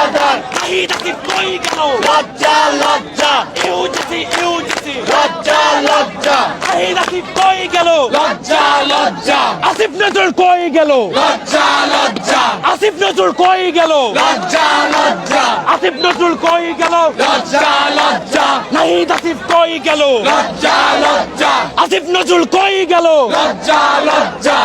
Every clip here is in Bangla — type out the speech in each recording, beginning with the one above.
ঠিকাদার নাহিদ আসিফ কই গেল? লজ্জা লজ্জা। UGC UGC. লজ্জা লজ্জা। নাহিদ আসিফ কই গেল? লজ্জা লজ্জা। আসিফ নজরুল কই গেল? লজ্জা লজ্জা। আসিফ নজরুল কই গেল? লজ্জা লজ্জা। আসিফ নজরুল কই গেল? লজ্জা লজ্জা। নাহিদ আসিফ কই গেল? লজ্জা লজ্জা। আসিফ নজরুল কই গেল? লজ্জা লজ্জা।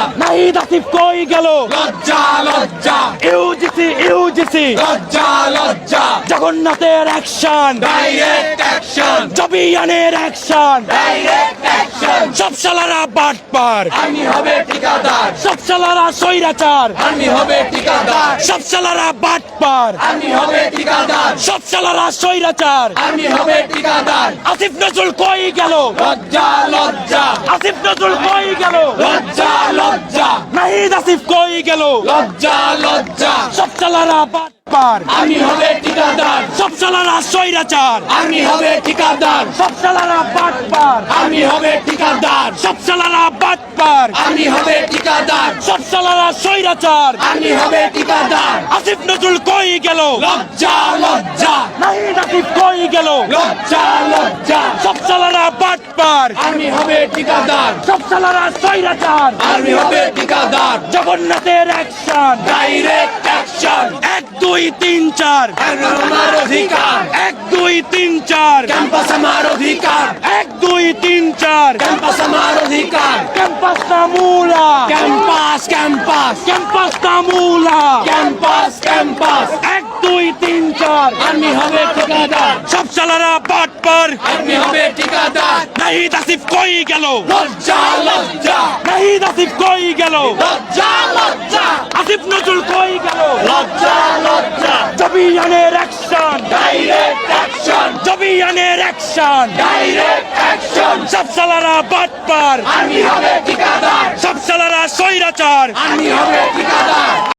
নাহিদ আসিফ কই গেল? লজ্জা লজ্জা। UGC UGC. লজ্জা লজ্জা। জগন্নাথের অ্যাকশন ডাইরেক্ট অ্যাকশন জবিয়ানের অ্যাকশন ডাইরেক্ট অ্যাকশন সব সালারা বাটপার আমি হবে ঠিকাদার। সব সালারা সৈরাচার আমি হবে ঠিকাদার। সব সালারা বাটপার আমি হবে ঠিকাদার। সব সালারা সৈরাচার আমি হবে ঠিকাদার। আসিফ নজরুল কই গেল? লজ্জা লজ্জা। আসিফ নজরুল কই গেল? লজ্জা নাহিদ আসিফ কই গেল? লজ্জা লজ্জা। সব সালারা বাটপার আমি হবে ঠিকাদার। সব সালারা সৈরাচার আমি হবে ঠিকাদার। সব আমি হবে ঠিকাদার। সব সালারা বাটপার আমি হবে ঠিকাদার। সব সালারা সৈরাচার আমি হবে ঠিকাদার। আসিফ নজরুল কই গেল? লজ্জা লজ্জা। নাহিদ আসিফ কই গেল? লজ্জা লজ্জা। সব সালারা বাটপার আমি হবে ঠিকাদার। সব সালারা সৈরাচার আমি হবে ঠিকাদার। জগন্নাথের অ্যাকশন ডাইরেক্ট অ্যাকশন এক দুই তিন চার। আমার অধিকার। এক দুই তিন চার। ক্যাম্পাস আমার অধিকার। এক দুই তিন চার। ক্যাম্পাস আমার অধিকার। ক্যাম্পাস নামুলা ক্যাম্পাস ক্যাম্পাস ক্যাম্পাস নামুলা ক্যাম্পাস ক্যাম্পাস এক দুই তিন চার। আমি হবে ঠিকাদার। সব সালারা বাটপার আমি হবে ঠিকাদার নাহিদ আসিফ কই গেল লজ্জা লজ্জা নাহিদ আসিফ কই গেল লজ্জা লজ্জা আসিফ নজরুল কই গেল লজ্জা লজ্জা জবিয়ানের অ্যাকশন ডাইরেক্ট অ্যাকশন জবিয়ানের অ্যাকশন ডাইরেক্ট অ্যাকশন সব সালারা বাটপার আমি হবে ঠিকাদার সব সালারা সৈরাচার আমি হবে